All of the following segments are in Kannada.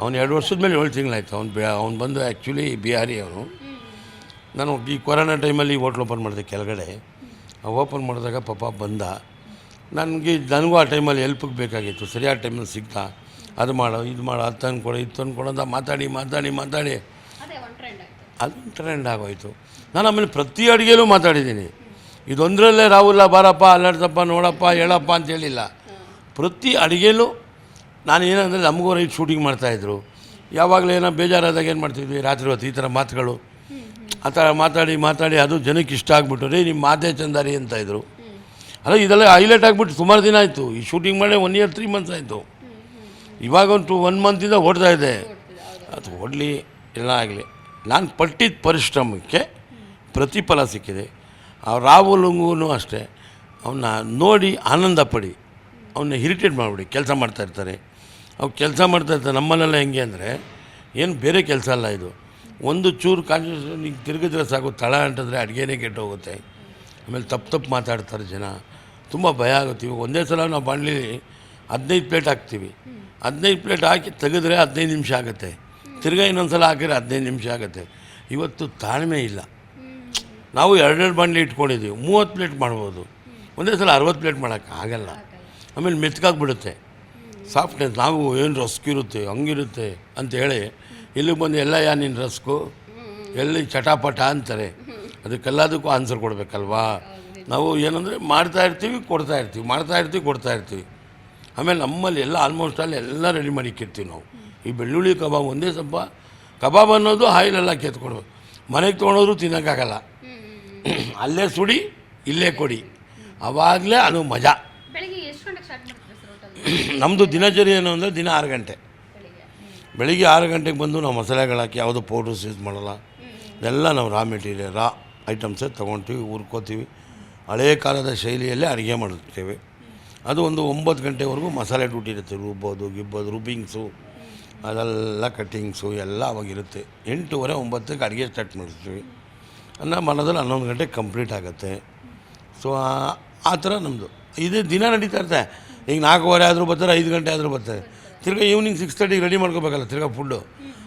ಅವ್ನು ಎರಡು ವರ್ಷದ ಮೇಲೆ ಏಳು ತಿಂಗಳಾಯ್ತು. ಅವ್ನು ಬೇ ಅವ್ನು ಬಂದು ಆ್ಯಕ್ಚುಲಿ ಬಿಹಾರಿ ಅವನು ನಾನು ಈ ಕೊರೋನಾ ಟೈಮಲ್ಲಿ ಹೋಟ್ಲ್ ಓಪನ್ ಮಾಡಿದೆ ಕೆಳಗಡೆ. ಓಪನ್ ಮಾಡಿದಾಗ ಪಾಪ ಬಂದ. ನನಗೆ ನನಗೂ ಆ ಟೈಮಲ್ಲಿ ಹೆಲ್ಪಿಗೆ ಬೇಕಾಗಿತ್ತು. ಸರಿಯಾದ ಟೈಮಲ್ಲಿ ಸಿಗ್ತಾ. ಅದು ಮಾಡು ಇದು ಮಾಡು ಅದು ತಂದ್ಕೊಡು ಇದು ತಂದ್ಕೊಡು ಅಂತ ಮಾತಾಡಿ ಮಾತಾಡಿ ಮಾತಾಡಿ. ಅದೇ ಟ್ರೆಂಡ್ ಆಗೋಯ್ತು. ನಾನು ಆಮೇಲೆ ಪ್ರತಿ ಅಡುಗೆಯಲ್ಲೂ ಮಾತಾಡಿದ್ದೀನಿ. ಇದೊಂದರಲ್ಲೇ ರಾಹುಲ್ಲ ಬಾರಪ್ಪ ಅಲ್ಲಾಡ್ತಪ್ಪ ನೋಡಪ್ಪ ಹೇಳಪ್ಪ ಅಂತ ಹೇಳಿಲ್ಲ. ಪ್ರತಿ ಅಡುಗೆಲೂ ನಾನು ಏನಂದರೆ ನಮಗೂ ರೈಟ್ ಶೂಟಿಂಗ್ ಮಾಡ್ತಾಯಿದ್ರು ಯಾವಾಗಲೂ ಏನೋ ಬೇಜಾರಾದಾಗ ಏನು ಮಾಡ್ತಿದ್ವಿ? ರಾತ್ರಿ ಹೊತ್ತು ಈ ಥರ ಮಾತುಗಳು. ಆ ಥರ ಮಾತಾಡಿ ಮಾತಾಡಿ ಅದು ಜನಕ್ಕೆ ಇಷ್ಟ ಆಗ್ಬಿಟ್ಟು, ರೀ ನಿಮ್ಮ ಮಾತೇ ಚಂದಾರಿ ಅಂತ ಇದ್ರು. ಅಲ್ಲ, ಇದೆಲ್ಲ ಹೈಲೈಟ್ ಆಗಿಬಿಟ್ಟು ಸುಮಾರು ದಿನ ಆಯಿತು. ಈ ಶೂಟಿಂಗ್ ಮಾಡಿ ಒನ್ ಇಯರ್ ತ್ರೀ ಮಂತ್ಸ್ ಆಯಿತು. ಇವಾಗ ಒಂದು ಒನ್ ಮಂತಿಂದ ಓಡ್ತಾ ಇದೆ. ಅದು ಓಡಲಿ ಎಲ್ಲ ಆಗಲಿ. ನಾನು ಪಟ್ಟಿದ್ದ ಪರಿಶ್ರಮಕ್ಕೆ ಪ್ರತಿಫಲ ಸಿಕ್ಕಿದೆ. ಆ ರಾಹುಲ್ಗೂ ಅಷ್ಟೇ. ಅವನ್ನ ನೋಡಿ ಆನಂದ ಪಡಿ ಅವನ್ನ ಇರಿಟೇಟ್ ಮಾಡಿಬಿಡಿ. ಕೆಲಸ ಮಾಡ್ತಾ ಅವ್ರು ಕೆಲಸ ಮಾಡ್ತಾ ಇರ್ತಾರೆ. ನಮ್ಮಲ್ಲೆಲ್ಲ ಹೆಂಗೆ ಅಂದರೆ ಏನು ಬೇರೆ ಕೆಲಸ ಅಲ್ಲ ಇದು. ಒಂದು ಚೂರು ಕಾನ್ಸಂಟ್ರೇಷನ್ ಈಗ ತಿರುಗಿದ್ರೆ ಸಾಕು, ತಳ ಅಂಟಿದ್ರೆ ಅಡುಗೆನೇ ಕೆಟ್ಟೋಗುತ್ತೆ. ಆಮೇಲೆ ತಪ್ಪು ತಪ್ಪು ಮಾತಾಡ್ತಾರೆ ಜನ. ತುಂಬ ಭಯ ಆಗುತ್ತೆ. ಇವಾಗ ಒಂದೇ ಸಲ ನಾವು ಬಾಣಲಿ ಹದಿನೈದು ಪ್ಲೇಟ್ ಹಾಕ್ತೀವಿ. ಹದಿನೈದು ಪ್ಲೇಟ್ ಹಾಕಿ ತೆಗೆದ್ರೆ ಹದಿನೈದು ನಿಮಿಷ ಆಗುತ್ತೆ. ತಿರ್ಗಾ ಇನ್ನೊಂದು ಸಲ ಹಾಕಿದ್ರೆ ಹದಿನೈದು ನಿಮಿಷ ಆಗುತ್ತೆ. ಇವತ್ತು ತಾಳ್ಮೆ ಇಲ್ಲ. ನಾವು ಎರಡೆರಡು ಬಾಣಲಿ ಇಟ್ಕೊಂಡಿದ್ದೀವಿ ಮೂವತ್ತು ಪ್ಲೇಟ್ ಮಾಡ್ಬೋದು. ಒಂದೇ ಸಲ ಅರವತ್ತು ಪ್ಲೇಟ್ ಮಾಡೋಕ್ಕಾಗಲ್ಲ ಆಮೇಲೆ ಮೆತ್ಕಾಗ್ಬಿಡುತ್ತೆ. ಸಾಫ್ಟ್ನೆಸ್ ನಾವು ಏನು ರಸ್ಕ್ ಇರುತ್ತೆ ಹಂಗಿರುತ್ತೆ ಅಂತ ಹೇಳಿ ಇಲ್ಲಿಗೆ ಬಂದು ಎಲ್ಲ ಯಾ ನಿನ್ನ ರಸ್ಕು ಎಲ್ಲಿ ಚಟಾಪಟ ಅಂತಾರೆ. ಅದಕ್ಕೆಲ್ಲದಕ್ಕೂ ಆನ್ಸರ್ ಕೊಡಬೇಕಲ್ವಾ? ನಾವು ಏನಂದರೆ ಮಾಡ್ತಾ ಇರ್ತೀವಿ, ಕೊಡ್ತಾ ಇರ್ತೀವಿ, ಮಾಡ್ತಾ ಇರ್ತೀವಿ, ಕೊಡ್ತಾ ಇರ್ತೀವಿ. ಆಮೇಲೆ ನಮ್ಮಲ್ಲಿ ಎಲ್ಲ ಆಲ್ಮೋಸ್ಟ್ ಅಲ್ಲಿ ಎಲ್ಲ ರೆಡಿ ಮಾಡಿ ಇಕ್ಕಿರ್ತೀವಿ ನಾವು. ಈ ಬೆಳ್ಳುಳ್ಳಿ ಕಬಾಬ್ ಒಂದೇ ಸ್ವಲ್ಪ, ಕಬಾಬ್ ಅನ್ನೋದು ಆಯಿಲೆಲ್ಲ ಕೆತ್ಕೊಡ್ಬೇಕು ಮನೆಗೆ ತೊಗೊಂಡೋದ್ರು ತಿನ್ನೋಕ್ಕಾಗಲ್ಲ. ಅಲ್ಲೇ ಸುಡಿ, ಇಲ್ಲೇ ಕೊಡಿ. ಆವಾಗಲೇ ಅದು ಮಜಾ ಬೆಳಿಗ್ಗೆ ಎಷ್ಟು ಗಂಟೆಗೆ ಸ್ಟಾರ್ಟ್ ಮಾಡ್ತೀರಾ ಸರ್ ಹೋಟೆಲ್ ನಮ್ಮದು ದಿನಚರಿ ಏನು ಅಂದರೆ ದಿನ ಆರು ಗಂಟೆ. ಬೆಳಿಗ್ಗೆ ಆರು ಗಂಟೆಗೆ ಬಂದು ನಾವು ಮಸಾಲೆಗಳು ಹಾಕಿ ಯಾವುದೋ ಪೌಡ್ರ್ಸ್ ಯೂಸ್ ಮಾಡಲ್ಲ. ಇದೆಲ್ಲ ನಾವು ರಾ ಮೆಟೀರಿಯಲ್ ರಾ ಐಟಮ್ಸೇ ತೊಗೊಳ್ತೀವಿ ಹುರ್ಕೋತೀವಿ. ಹಳೇ ಕಾಲದ ಶೈಲಿಯಲ್ಲೇ ಅಡುಗೆ ಮಾಡುತ್ತೇವೆ. ಅದು ಒಂದು ಒಂಬತ್ತು ಗಂಟೆವರೆಗೂ ಮಸಾಲೆ ಡ್ಯೂಟಿ ಇರುತ್ತೆ. ರುಬ್ಬೋದು, ಗಿಬ್ಬೋದು, ರುಬ್ಬಿಂಗ್ಸು, ಅದೆಲ್ಲ ಕಟ್ಟಿಂಗ್ಸು ಎಲ್ಲ ಅವಾಗಿರುತ್ತೆ ಎಂಟೂವರೆ, ಒಂಬತ್ತಕ್ಕೆ ಅಡುಗೆ ಸ್ಟಾರ್ಟ್ ಮಾಡಿಸ್ತೀವಿ. ಅನ್ನ ಮನದಲ್ಲಿ ಹನ್ನೊಂದು ಗಂಟೆಗೆ ಕಂಪ್ಲೀಟ್ ಆಗುತ್ತೆ. ಸೊ ಆ ಥರ ನಮ್ಮದು ಇದೇ ದಿನ ನಡೀತಾ ಇರುತ್ತೆ. ಈಗ ನಾಲ್ಕೂವರೆ ಆದರೂ ಬರ್ತಾರೆ ಐದು ಗಂಟೆ ಆದರೂ ಬರ್ತಾರೆ ತಿರ್ಗಿ ಈವ್ನಿಂಗ್ ಸಿಕ್ಸ್ ತರ್ಟಿಗೆ ರೆಡಿ ಮಾಡ್ಕೋಬೇಕಲ್ಲ ತಿರ್ಗಿ ಫುಡ್ಡು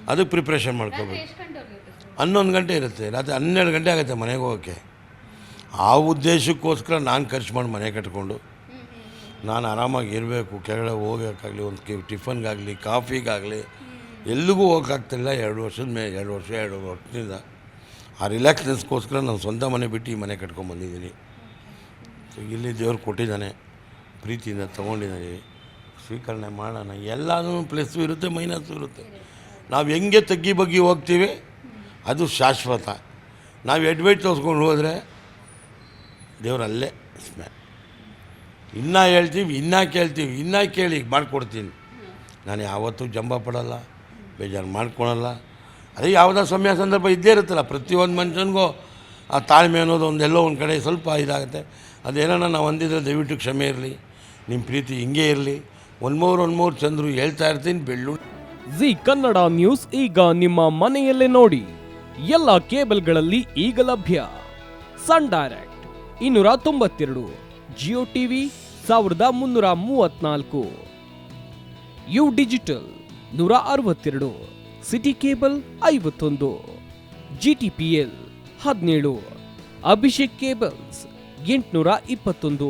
ಅದಕ್ಕೆ ಪ್ರಿಪ್ರೇಷನ್ ಮಾಡ್ಕೋಬೇಕು. ಹನ್ನೊಂದು ಗಂಟೆ ಇರುತ್ತೆ. ರಾತ್ರಿ ಹನ್ನೆರಡು ಗಂಟೆ ಆಗುತ್ತೆ ಮನೆಗೆ ಹೋಗೋಕ್ಕೆ. ಆ ಉದ್ದೇಶಕ್ಕೋಸ್ಕರ ನಾನು ಖರ್ಚು ಮಾಡಿ ಮನೆ ಕಟ್ಕೊಂಡು ನಾನು ಆರಾಮಾಗಿ ಇರಬೇಕು. ಕೆಳಗಡೆ ಹೋಗೋಕ್ಕಾಗಲಿ ಒಂದು ಕೆ ಟಿಫನ್ಗಾಗಲಿ ಕಾಫಿಗಾಗಲಿ ಎಲ್ಲಿಗೂ ಹೋಗೋಕ್ಕಾಗ್ತಿಲ್ಲ. ಎರಡು ವರ್ಷದ ಮೇಲೆ ಎರಡು ವರ್ಷ ಎರಡು ವರ್ಷದಿಂದ. ಆ ರಿಲ್ಯಾಕ್ಸ್ನೆಸ್ಗೋಸ್ಕರ ನಾನು ಸ್ವಂತ ಮನೆ ಬಿಟ್ಟು ಈ ಮನೆ ಕಟ್ಕೊಂಡು ಬಂದಿದ್ದೀನಿ. ಇಲ್ಲಿ ದೇವ್ರು ಕೊಟ್ಟಿದ್ದಾನೆ. ಪ್ರೀತಿಯಿಂದ ತೊಗೊಂಡಿದ್ದೀನಿ ಸ್ವೀಕರಣೆ ಮಾಡೋಣ. ಎಲ್ಲನೂ ಪ್ಲಸ್ಸು ಇರುತ್ತೆ ಮೈನಸ್ಸು ಇರುತ್ತೆ. ನಾವು ಹೆಂಗೆ ತಗ್ಗಿ ಬಗ್ಗಿ ಹೋಗ್ತೀವಿ, ಅದು ಶಾಶ್ವತ. ನಾವು ಎಡ್ವೈಟ್ ತೋರಿಸ್ಕೊಂಡು ಹೋದರೆ ದೇವರಲ್ಲೇ ಸ್ಮೆ ಇನ್ನೂ ಹೇಳ್ತೀವಿ, ಇನ್ನೂ ಕೇಳ್ತೀವಿ, ಇನ್ನೂ ಕೇಳಿ ಮಾಡಿಕೊಡ್ತೀನಿ. ನಾನು ಯಾವತ್ತೂ ಜಂಬ ಪಡೋಲ್ಲ ಬೇಜಾರು ಮಾಡ್ಕೊಳಲ್ಲ. ಅದೇ ಯಾವುದೋ ಸಮಯ ಸಂದರ್ಭ ಇದ್ದೇ ಇರುತ್ತಲ್ಲ, ಪ್ರತಿಯೊಂದು ಮನುಷ್ಯನಿಗೂ ಆ ತಾಳ್ಮೆ ಅನ್ನೋದು ಒಂದೆಲ್ಲೋ ಒಂದು ಕಡೆ ಸ್ವಲ್ಪ ಇದಾಗುತ್ತೆ. ಅದೇನೋ ನಾವು ಹೊಂದಿದ್ರೆ ದಯವಿಟ್ಟು ಕ್ಷಮೆ ಇರಲಿ. ನಿಮ್ಮ ಪ್ರೀತಿ ಹಿಂಗೆ ಇರಲಿ. ಒಂದು ಮೂರು ಒಂದು ಮೂರು ಚಂದ್ರು ಹೇಳ್ತಾ ಇರ್ತೀನಿ, ಬೆಳ್ಳುಳ್ಳಿ. ಜಿ ಕನ್ನಡ ನ್ಯೂಸ್ ಈಗ ನಿಮ್ಮ ಮನೆಯಲ್ಲೇ ನೋಡಿ. ಎಲ್ಲ ಕೇಬಲ್ಗಳಲ್ಲಿ ಈಗ ಲಭ್ಯ. ಸನ್ ಡೈರೆಕ್ಟ್ ಇನ್ನೂರ ತೊಂಬತ್ತೆರಡು, ಜಿಯೋ ಟಿವಿ ಸಾವಿರದ ಮುನ್ನೂರ ಮೂವತ್ನಾಲ್ಕು ಯು ಡಿಜಿಟಲ್ ನೂರ ಅರವತ್ತೆರಡು, ಸಿಟಿ ಕೇಬಲ್ ಐವತ್ತೊಂದು ಜಿ ಟಿ ಪಿ ಎಲ್ ಹದಿನೇಳು, ಅಭಿಷೇಕ್ ಕೇಬಲ್ಸ್ ಎಂಟುನೂರ ಇಪ್ಪತ್ತೊಂದು.